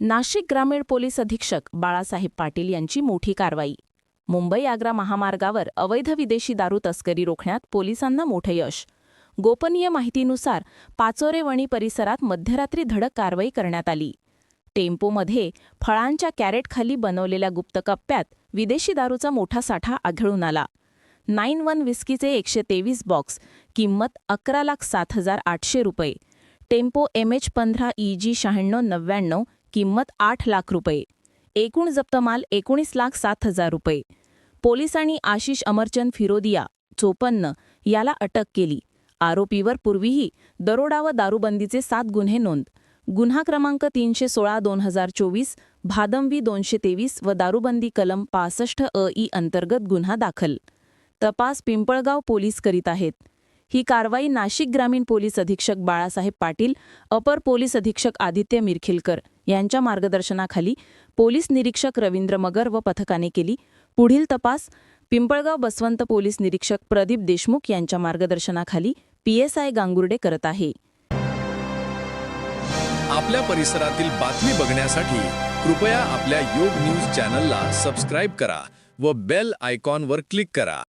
नाशिक ग्रामीण पोलीस अधीक्षक बाळासाहेब पाटील यांची मोठी कारवाई. मुंबई आग्रा महामार्गावर अवैध विदेशी दारू तस्करी रोखण्यात पोलिसांना मोठं यश. गोपनीय माहितीनुसार पाचोरे वणी परिसरात मध्यरात्री धडक कारवाई करण्यात आली. टेम्पोमध्ये फळांच्या कॅरेटखाली बनवलेल्या गुप्त कप्प्यात विदेशी दारूचा मोठा साठा आढळून आला. नाईन वन विस्कीचे एकशे तेवीस बॉक्स किंमत अकरा लाख सात हजार आठशे रुपये. टेम्पो एम एच पंधरा ई जी शहाण्णव नव्याण्णव किंमत आठ लाख रुपये. एकूण जप्त माल एकोणीस लाख सात हजार रुपये. पोलिसांनी आशिष अमरचंद फिरोदिया चोपन्न याला अटक केली. आरोपीवर पूर्वीही दरोडा व दारूबंदीचे सात गुन्हे नोंद. गुन्हा क्रमांक तीनशे सोळा दोन हजार चोवीस भादमवी दोनशे तेवीस व दारूबंदी कलम पासष्ट अ ई अंतर्गत गुन्हा दाखल. तपास पिंपळगाव पोलीस करीत आहेत. ही कारवाई नाशिक ग्रामीण पोलीस अधीक्षक बाळासाहेब पाटील अपर पोलीस अधीक्षक आदित्य मिरखिलकर यांच्या मार्गदर्शनाखाली पोलीस निरीक्षक रवींद्र मगर व पथकाने केली. पुढील तपास पिंपळगाव बसवंत पोलीस निरीक्षक प्रदीप देशमुख यांच्या मार्गदर्शनाखाली पीएसआय गांगुर्डे करत आहे. आपल्या परिसरातील बातमी बघण्यासाठी कृपया आपल्या योग न्यूज चॅनलला सबस्क्राईब करा व बेल आयकॉनवर क्लिक करा.